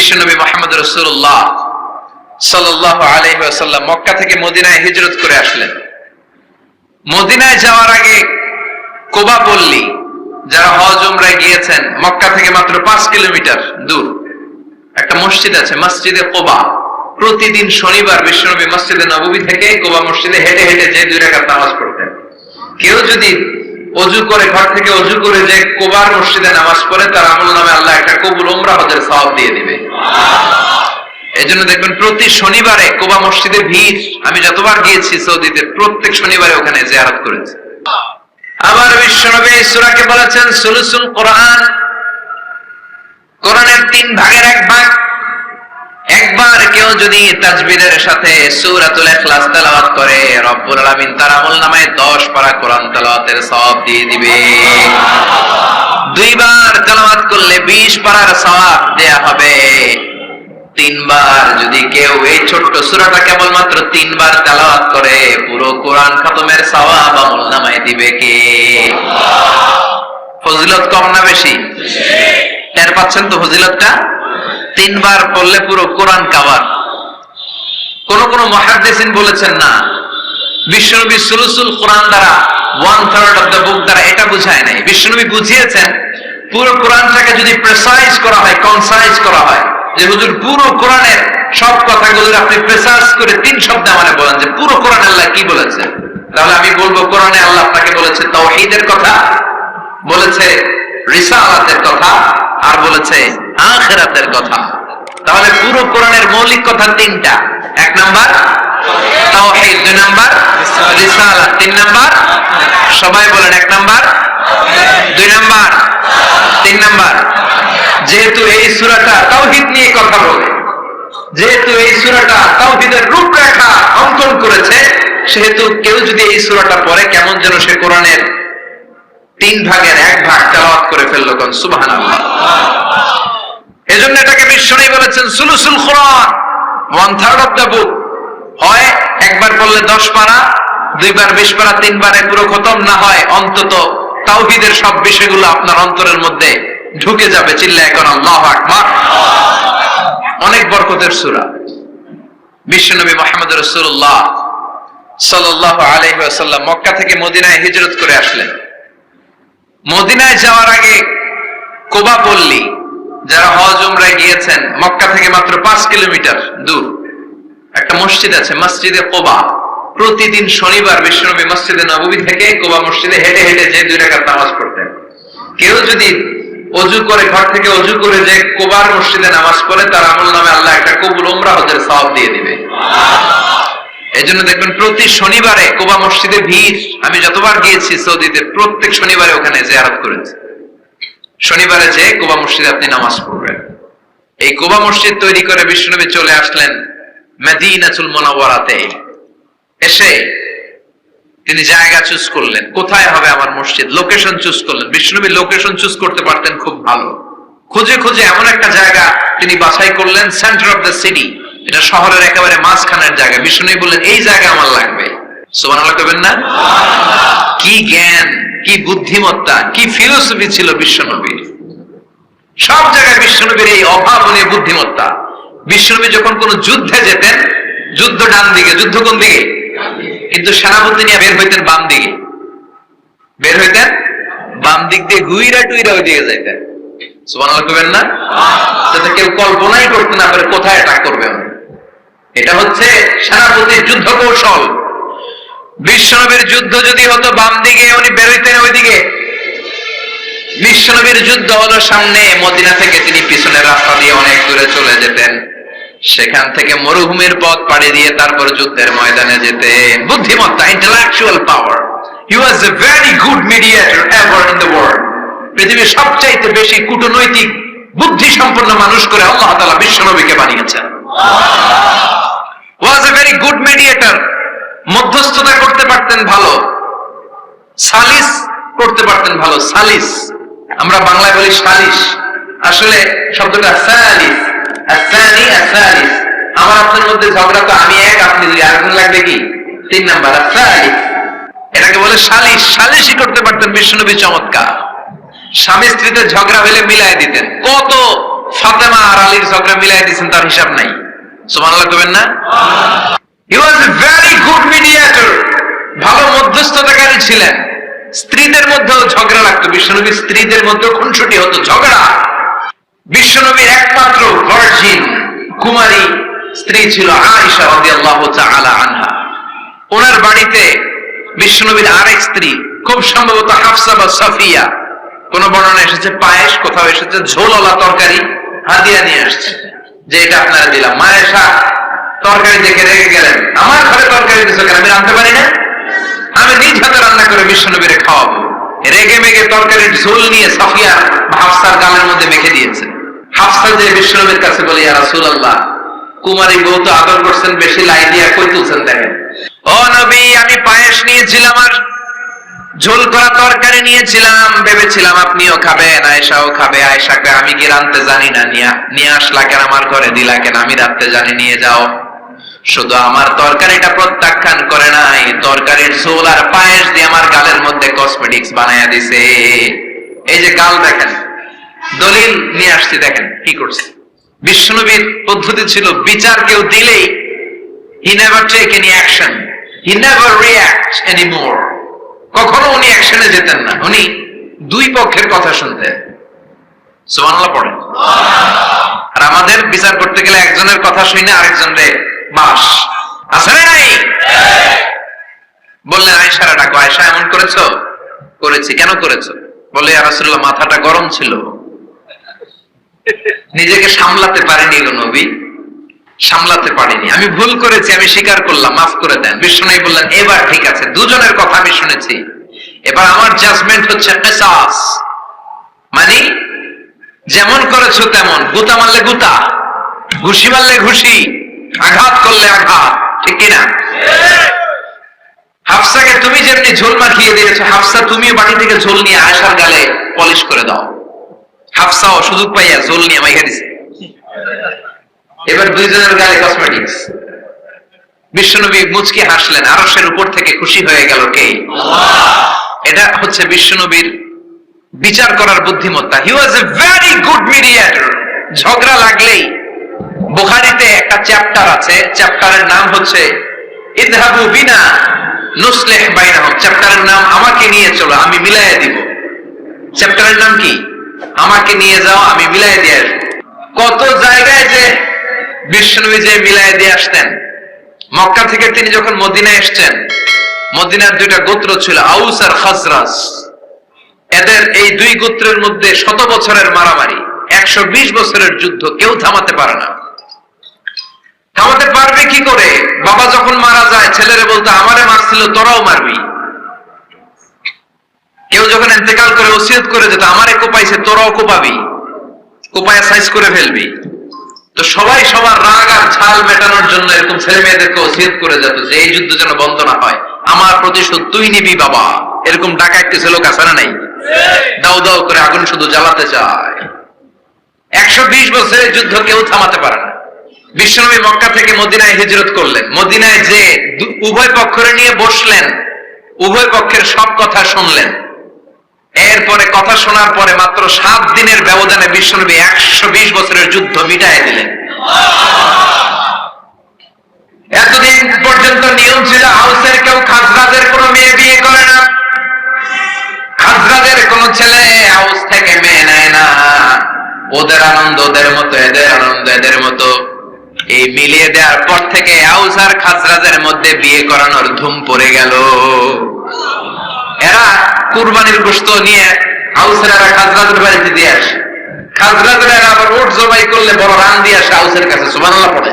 বিশ্বনবী মোহাম্মদ রসুল্লাহ সাল্লাহ আলহাম মক্কা থেকে মদিনায় হিজরত করে আসলেন। মদিনায় যাওয়ার আগে কোবা পল্লী, যারা হজ উমরায় গিয়েছেন, মক্কা থেকে মাত্র পাঁচ কিলোমিটার দূর। একটা মসজিদ আছে, মসজিদে কোবা। প্রতিদিন শনিবার বিশ্বনবী মসজিদে নবী থেকে কোবা মসজিদে হেঁটে হেঁটে যে দুই রেখাত নামাজ পড়তেন। কেউ যদি অজু করে, ঘর থেকে অজু করে যে কোবার মসজিদে নামাজ পড়ে, তার আমল নামে আল্লাহ একটা কবুল উমরা হজের সওয়াব দিয়ে দিবে। এই জন্য দেখবেন প্রতি শনিবারে কোবা মসজিদে ভিড়, আমি যতবার গিয়েছি সৌদিতে, প্রত্যেক শনিবারে ওখানে জিয়ারত করেছি। আবার বিশ্বনবী সূরাকে বলেছেন, সুলুসুল কোরআন, কোরআনের তিন ভাগ কেউ যদি তাজবিদের সাথে সূরাতুল ইখলাস তেলাওয়াত করে, রব্বুল আলামিন তার আমলনামায় 10 পারা কোরআন তেলাওয়াতের সওয়াব দিয়ে দিবে। দুইবার তেলাওয়াত করলে 20 পারার সওয়াব দেয়া হবে। তিনবার যদি কেউ এই ছোট্ট কেবলমাত্র তিনবার তেলাওয়াত করে, পুরো কোরআন খতমের সওয়াব দিবে কে? ফজিলত কম না বেশি? টের পাচ্ছেন তো ফজিলতটা? তিনবার পড়লে পুরো কোরআন কাবার কোন কোন মহাদ্দেসিন বলেছেন না। বিশ্বনবী সুলুসুল কোরআন দ্বারা one third of the book দ্বারা এটা বুঝায় নাই। বিশ্বনবী বুঝিয়েছেন, পুরো কোরআনটাকে যদি প্রেসাইজ করা হয় কনসাইজ করা হয়, যে হুজুর পুরো কোরআনের সব কথাগুলোর আপনি প্রেসাইজ করে তিন শব্দে আমারে বলেন যে পুরো কোরআন আল্লাহ কি বলেছে? তাহলে আমি বলব, কোরআনে আল্লাহ আপনাকে বলেছে তাওহীদের কথা, বলেছে রিসালাতের কথা, আর বলেছে আখেরাতের কথা। তাহলে পুরো কোরআনের মৌলিক কথা তিনটা। এক নাম্বার। দুই নাম্বার। তিন নাম্বার। সবাই বলেন এক নাম্বার। দুই নাম্বার। তিন নাম্বার। যেহেতু এই সূরাটা তাওহীদ নিয়ে কথা বলে, যেহেতু এই সূরাটা তাওহীদের রূপরেখা অঙ্কন করেছে, সেহেতু কেউ যদি এই সূরাটা পড়ে, কেমন যেন সে কোরআনের তিন ভাগের এক ভাগ তেলাওয়াত করে ফেলল কোন, সুবহানাল্লাহ। এজন্য এটাকে বিশ্বনী বলেছেন সুলুসুল কোরআন one third of the book হয়, একবার পড়লে দশ পারা, দুইবার বিশ পারা, তিনবারে পুরো খতম, না হয় অন্তত তাওহীদের সব বিষয়গুলো আপনার অন্তরের মধ্যে ঢুকে যাবে চিল্লা এখন আল্লাহ আকবার। অনেক বরকতের সূরা। বিশ্বনবী মোহাম্মদ রাসূলুল্লাহ সাল্লাল্লাহু আলাইহি ওয়াসাল্লাম মক্কা থেকে মদিনায় হিজরত করে আসলেন। মদিনায় যাওয়ার আগে কোবা পল্লী যারা হজ উমরায় গিয়েছেন, মক্কা থেকে মাত্র পাঁচ কিলোমিটার দূর। একটা মসজিদ আছে, মসজিদে কোবা। প্রতিদিন শনিবার বিশ্বনবী মসজিদে নবী থেকে কোবা মসজিদে হেঁটে হেঁটে যে দুই রাকাত নামাজ পড়তেন। কেউ যদি অজু করে, ঘর থেকে অজু করে যে কোবার মসজিদে নামাজ পড়ে, তার আমল নামে আল্লাহ একটা কবুল উমরা হজের সওয়াব দিয়ে দিবে। এই জন্য দেখবেন প্রতি শনিবারে কোবা মসজিদে ভিড়। আমি যতবার গিয়েছি সৌদিতে, প্রত্যেক শনিবারে ওখানে জিয়ারত করেছি। শনিবারে যে কোবা মসজিদে আপনি নামাজ পড়বেন। এই কোবা মসজিদ তৈরি করে বিশ্বনবী চলে আসলেন মেদিনাতুল মোনাওয়ারাতে। এসে তিনি জায়গা চুজ করলেন। কোথায় হবে আমার মসজিদ? লোকেশন চুজ করলেন। বিষ্ণুনবী লোকেশন চুজ করতে পারতেন খুব ভালো। খুঁজে খুঁজে এমন একটা জায়গা তিনি বাছাই করলেন সেন্টার অফ দ্য সিটি এটা শহরের একেবারে মাঝখানের জায়গা। বিষ্ণুনবী বললেন, এই জায়গা আমার লাগবে। সুবহানাল্লাহ কবেন না? কি জ্ঞান! কি বুদ্ধিমত্তা, কি ফিলোসফি ছিল বিশ্বনবীর সব জায়গায় বিশ্বনবীর এই অভাবনীয় বুদ্ধিমত্তা। বিশ্বনবী যখন কোন যুদ্ধে যেতেন, যুদ্ধ ডান দিকে, যুদ্ধ কোন দিকে? কিন্তু সেনাপতি নিয়ে বের হইতেন বাম দিকে। বের হইতেন বাম দিক দিয়ে গুইরা টুইরা ওই দিকে যাইতেন না? কেউ কল্পনাই করতে না পারে কোথায় করবে এটা হচ্ছে সেনাপতির যুদ্ধ কৌশল। বিশ্বনবীর যুদ্ধ যদি হতো বাম দিকে উনি বেরোইতেন ওইদিকে। বিশ্বনবীর যুদ্ধ হলো সামনে মদিনা থেকে তিনি পিছনের রাস্তা দিয়ে অনেক দূরে চলে যেতেন। সেখান থেকে মরুভূমির পথ পাড়ি দিয়ে তারপর যুদ্ধের ময়দানে যেতে বুদ্ধিমত্তা intellectual power he was a very good mediator ever in the world পৃথিবীর সবচাইতে বেশি কূটনৈতিক বুদ্ধি সম্পন্ন মানুষ করে আল্লাহ তাআলা বিশ্বনবীকে বানিয়েছেন। Was a very good mediator মধ্যস্থতা পারতেন ভালো। সালিস করতে পারতেন ভালো। সালিস। আমরা বাংলায় বলি সালিস। আসলে শব্দটা সালিস। আসানি আসালিস আমার আপনার মধ্যে ঝগড়া তো আমি এক আপনি দুই আরেকজন লাগবে কি? তিন নাম্বার আসালিস এটাকে বলে সালিস। সালিসই করতে পারতেন বিষ্ণুনবী চমৎকার। স্বামী স্ত্রীতে ঝগড়া হলে মিলাই দিতেন। কত ফাতেমা আর আলীর ঝগড়া মিলাই দিয়েছেন তার হিসাব নাই। সুবহানাল্লাহ কবেন না? He was very good mediator ভালো মধ্যস্থতাকারী ছিলেন। স্ত্রীদের মধ্যেও ঝগড়া লাগতো। বিশ্বনবীর স্ত্রীদের মধ্যে খুনসুটি হতো। ঝগড়া। বিশ্বনবীর একমাত্র ভার্জিন কুমারী স্ত্রী ছিল আয়েশা রাদিয়াল্লাহু তাআলা আনহা। ওনার বাড়িতে বিশ্বনবীর আরেক স্ত্রী, খুব সম্ভবত হাফসা বা সাফিয়া। কোন বর্ণনা এসেছে? পায়েস, কোথাও এসেছে? ঝোলওয়ালা তরকারি, হাদিয়া নিয়ে আসছে। যে এটা আপনারা দিলাম। মায়েশা তরকারি দেখে রেগে গেলেন। আমার ঘরে তরকারি কেন? আমি রাঁধতে পারি না? আমি নিজ হাতে রান্না করে বিশ্বনবীরে খাওয়াবো। রেগে মেগে তরকারির ঝোল নিয়ে সাফিয়া হাফসার গালের মধ্যে মেখে দিয়েছে। হাফসা যে বিশ্বনবীর কাছে বলি, ইয়া রাসূলুল্লাহ, কুমারী বউ তো আদর করছেন, বেশি লাই দিয়া কই তুলছেন দেখেন? ও নবী, আমি পায়েস নিয়েছিলাম আর ঝোল করা তরকারি নিয়েছিলাম, ভেবেছিলাম আপনিও খাবেন, আয়েশাও খাবে, আয়েশাকে আমি কি রাঁধতে জানি না, নিয়া, নিয়ে আসলা কেন, আমার ঘরে দিলা কেন, আমি রাঁধতে জানি, নিয়ে যাও। শুধু আমার তরকারিটা প্রত্যাখ্যান করে নাই, তরকারির ঝোল আর পায়েস দিয়ে আমার গালের মধ্যে কসমেটিক্স বানায়া দিছে। এই যে গাল দেখেন, দলিল নিয়ে আসছি, দেখেন কি করছে। বিশ্বনবীর পদ্ধতি ছিল, বিচার কেউ দিলেই he never take any action he never react any more কখনো উনি অ্যাকশনে যেতেন না, উনি দুই পক্ষের কথা শুনতেন। সুবহানাল্লাহ পড়েন। আর আমাদের বিচার করতে গেলে একজনের কথা শুনে আরেকজনরে বাস আছে না নাই? বললেন আয়সারা ডাকো আয়সা এমন করেছ? করেছি। কেন করেছ? বলে রাসূলুল্লাহ, মাথাটা গরম ছিল। নিজেকে সামলাতে পারিনি গো নবী। সামলাতে পারিনি। আমি ভুল করেছি, আমি স্বীকার করলাম, মাফ করে দেন। বিষ্ণু বললেন, এবার ঠিক আছে, দুজনের কথা আমি শুনেছি। এবার আমার জাজমেন্ট হচ্ছে কেসাস মানে যেমন করেছ তেমন। গুতা মারলে গুতা, ঘুষি মারলে ঘুষি। আঘাত করলে আঘাত, ঠিক কিনা? হাফসাকে তুমি যেমনি ঝোল মাখিয়ে দিয়েছ, হাফসা তুমিও বাড়ি থেকে ঝোল নিয়ে আয়সার গালে পলিশ করে দাও। হাফসাও সুযোগ পাইয়া ঝোল নিয়ে মাইখা দিছে। এবার দুইজনের গালে কসমেটিক্স বিশ্বনবী মুচকি হাসলেন আরসের উপর থেকে খুশি হয়ে গেল কে? এটা হচ্ছে বিশ্বনবীর বিচার করার বুদ্ধিমত্তা। He was a very good mediator ঝগড়া লাগলেই বুখারীতে একটা চ্যাপ্টার আছে, চ্যাপ্টারের নাম হচ্ছে ইদহাবু বিনা নুসলিহ বাইনাহুম। চ্যাপ্টারের নাম আমাকে নিয়ে চলো, আমি মিলাইয়া দিব। চ্যাপ্টারের নাম কি? আমাকে নিয়ে যাও, আমি মিলাই দিয়ে আসব। কত জায়গায় যে বিশ্বনবী যে মিলাই দিয়ে আসতেন। মক্কা থেকে তিনি যখন মদিনা এসছেন, মদিনার দুইটা গোত্র ছিল, আউস আর খাজরাস এদের এই দুই গোত্রের মধ্যে শত বছরের মারামারি, একশো বিশ বছরের যুদ্ধ কেউ থামাতে পারে না। থামাতে পারবে কি করে? বাবা যখন মারা যায়, ছেলেরে বলতে, আমারে মারছিল, তোরাও মারবি। কেউ যখন ইন্তেকাল করে ওসিয়ত করে যেত আমারে কোপাইছে, তোরাও কোপাবি। কোপায় সাইজ করে ফেলবি। তো সবাই সবার রাগ আর ছাল মেটানোর জন্য এরকম ছেলে মেয়েদেরকে ওসিয়ত করে যেত যে, এই যুদ্ধ যেন বন্ধ না হয়। আমার প্রতিশোধ তুই নিবি, বাবা। এরকম ডাকা একটি ছেলে আছে না নাই? দাও দাও করে আগুন শুধু জ্বালাতে চায়। একশো বিশ বছরের যুদ্ধ কেউ থামাতে পারে না। বিশ্বনবী মক্কা থেকে মদিনায় হিজরত করলেন। মদিনায় যে উভয় পক্ষরে নিয়ে বসলেন, উভয় পক্ষের সব কথা শুনলেন। এরপরে কথা শোনার পরে মাত্র সাত দিনের ব্যবধানে বিশ্বনবী একশো বিশ বছরের যুদ্ধ মিটাই দিলেন। এতদিন পর্যন্ত নিয়ম ছিল, হাউসের কেউ খাজরাদের কোনো মেয়ে বিয়ে করে না। খাজরাদের কোনো ছেলে হাউস থেকে মেয়ে নেয় না। ওদের আনন্দ ওদের মতো, এদের আনন্দ এদের মতো। এই মিলিয়ে দেওয়ার পর থেকে হাউস আর খাজরাদের মধ্যে বিয়ে করানোর ধুম পড়ে গেল। এরা কুরবানির গোস্ত নিয়ে হাউসের এরা খাজরাদের বাড়িতে দিয়ে আসে। এরা আবার ওট জবাই করলে বড় রান দিয়ে আসে আউসের কাছে, সুবহানাল্লাহ পড়ে।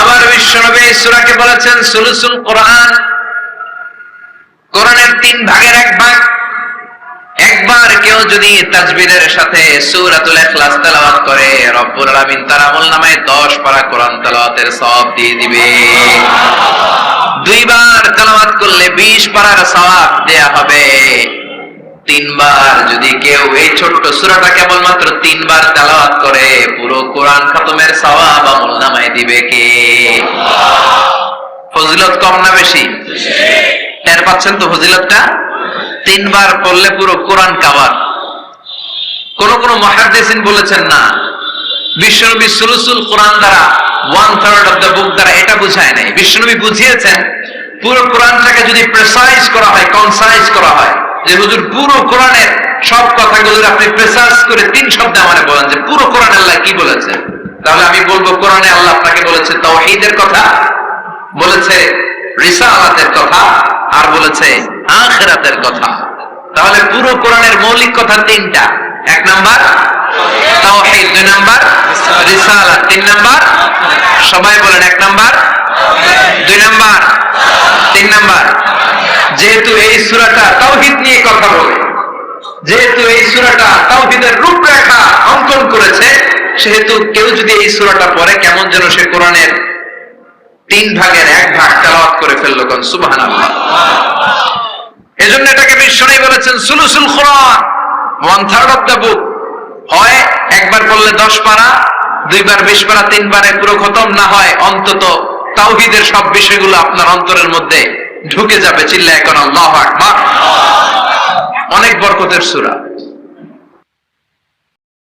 আবার বিশ্বনবী সূরাকে বলেছেন, সুলুসুল কোরআন, কোরআনের তিন ভাগের এক ভাগ একবার কেউ যদি তাজবিদের সাথে সূরাতুল ইখলাস তেলাওয়াত করে, রব্বুল আলামিন তার আমলনামায় 10 পারা কোরআন তেলাওয়াতের সওয়াব দিয়ে দিবে। দুইবার তেলাওয়াত করলে 20 পারার সওয়াব দেয়া হবে। তিনবার যদি কেউ এই ছোট্ট সূরাটা কেবলমাত্র তিনবার তেলাওয়াত করে, পুরো কোরআন খতমের সওয়াব আমলনামায় দিবে কে? ফজিলত কম না বেশি? টের পাচ্ছেন তো ফজিলতটা? তিনবার পড়লে পুরো কোরআন কাবার। কোন কোন মহাদ্দেসিন বলেছেন না, বিশ্বনবী কোরআন দ্বারা one third of the book দ্বারা এটা বুঝায় নাই। বিশ্বনবী বুঝিয়েছেন, পুরো কোরআনটাকে যদি প্রেসাইজ করা হয় কনসাইজ করা হয়, যে হুজুর পুরো কোরআনের সব আপনি প্রেসাইজ করে তিন শব্দে আমারে বলেন যে পুরো কোরআন আল্লাহ কি বলেছে, তাহলে আমি বলব কোরআনে আল্লাহ আপনাকে বলেছে তাওহীদের কথা, বলেছে রিসালাতের কথা, আর বলেছে আখিরাতের কথা। তাহলে পুরো কোরআনের মৌলিক কথা তিনটা। এক নাম্বার, তাওহীদ দুই নাম্বার, রিসালাত তিন নাম্বার, সবাই বলেন এক নাম্বার। দুই নাম্বার, তিন নাম্বার। যেহেতু এই সূরাটা তাওহীদ নিয়ে কথা বলে, যেহেতু এই সূরাটা তাওহীদের রূপরেখা অঙ্কন করেছে, সেহেতু কেউ যদি এই সূরাটা পড়ে, কেমন যেন সে কোরআনের তিন ভাগের এক ভাগ তেলাওয়াত করে ফেলল কোন, সুবহানাল্লাহ। এটাকে বলেছেন, সুলুসুল কোরআন one third of the book হয়, একবার বললে দশ পারা, দুইবার বিশ পারা, তিনবারে পুরো খতম, না হয় অন্তত তাওহিদের সব বিষয়গুলো আপনার অন্তরের মধ্যে ঢুকে যাবে চিল্লা এখন আল্লাহ আকবার। অনেক বরকতের সূরা।